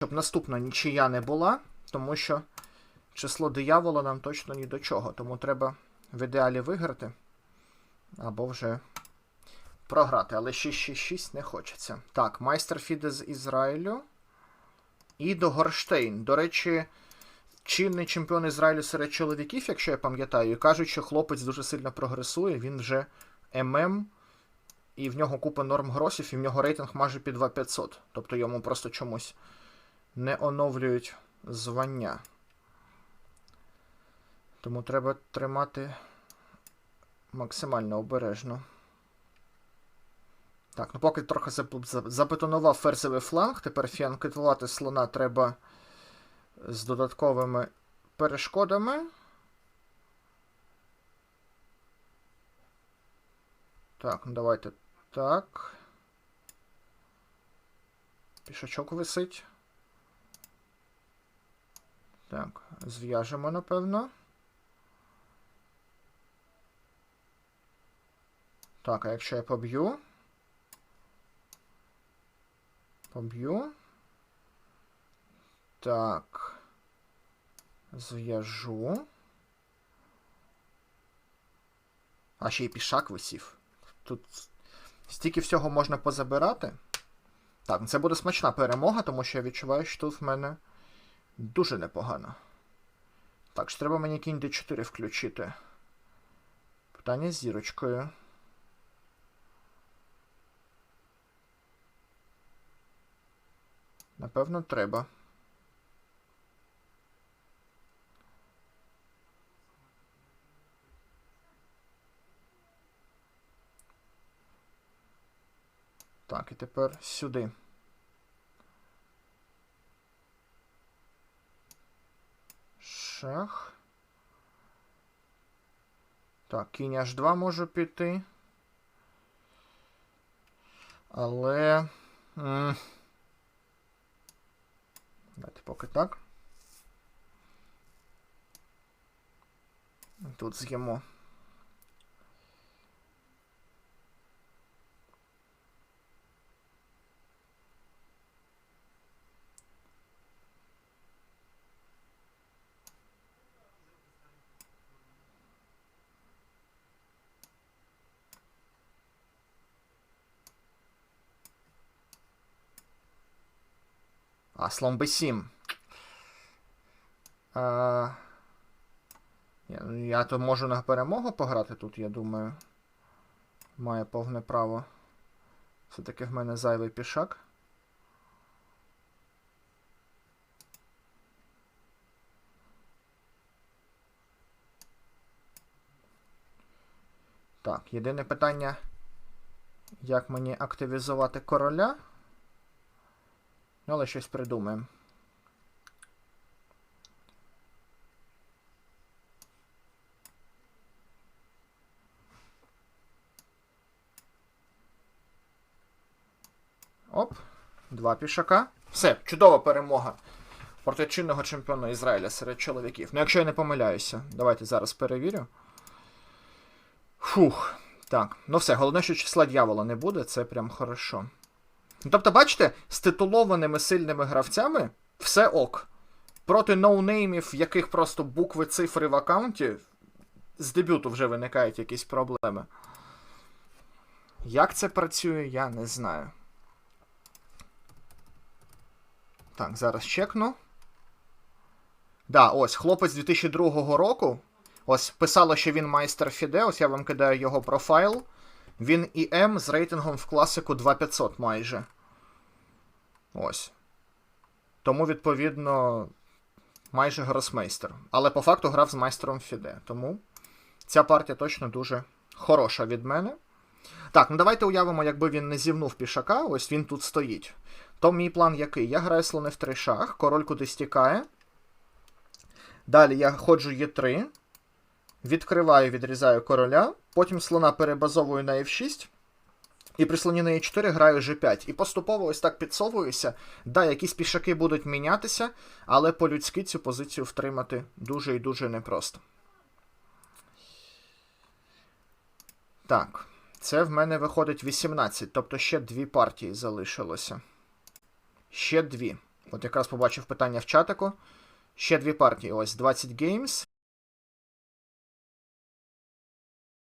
щоб наступна нічия не була, тому що число диявола нам точно ні до чого. Тому треба в ідеалі виграти. Або вже програти. Але 6-6-6 не хочеться. Так, майстер Фіде з Ізраїлю. І до Горштейн. До речі, чинний чемпіон Ізраїлю серед чоловіків, якщо я пам'ятаю, і кажуть, що хлопець дуже сильно прогресує, він вже ММ, і в нього купа норм гросів, і в нього рейтинг майже під 2500. Тобто йому просто чомусь не оновлюють звання. Тому треба тримати максимально обережно. Так, ну поки трохи забетонував ферзевий фланг, тепер фіанкетувати слона треба з додатковими перешкодами. Так, ну давайте так. Пішачок висить. Так, зв'яжемо, напевно. Так, а якщо я поб'ю? Поб'ю. Так. Зв'яжу. А ще й пішак висів. Тут стільки всього можна позабирати. Так, це буде смачна перемога, тому що я відчуваю, що тут в мене дуже непогано. Так, що треба мені кінь D4 включити. Питання з зірочкою. Напевно, треба. Так, і тепер сюди. Шах. Так, кінь аж 2 можу піти. Але. Давайте поки так. Тут з'їмо. А, слон b7. А, я, то можу на перемогу пограти тут, я думаю. Має повне право. Все-таки в мене зайвий пішак. Так, єдине питання, як мені активізувати короля. Ну, але щось придумаємо. Оп, два пішака. Все, чудова перемога проти чинного чемпіона Ізраїля серед чоловіків. Ну, якщо я не помиляюся, давайте зараз перевірю. Фух. Так, ну все, головне, що числа дьявола не буде, це прям хорошо. Ну, Тобто, бачите, з титулованими сильними гравцями все ок. Проти ноунеймів, яких просто букви цифри в аккаунті, з дебюту вже виникають якісь проблеми. Як це працює, я не знаю. Так, зараз чекну. Да, ось, хлопець 2002 року. Ось писало, що він майстер Фіде. Ось я вам кидаю його профайл. Він ІМ з рейтингом в класику 2500 майже. Ось. Тому, відповідно, майже гросмейстер. Але по факту грав з майстером Фіде. Тому ця партія точно дуже хороша від мене. Так, ну давайте уявимо, якби він не зівнув пішака, ось він тут стоїть. То мій план який? Я граю слони в три шах, король кудись тікає. Далі я ходжу Е3. Відкриваю, відрізаю короля, потім слона перебазовую на F6. І при слоні на E4 граю G5. І поступово ось так підсовуюся. Да, якісь пішаки будуть мінятися, але по-людськи цю позицію втримати дуже і дуже непросто. Так, це в мене виходить 18, тобто ще дві партії залишилося. Ще дві. От якраз побачив питання в чатику. Ще дві партії. Ось 20 Games.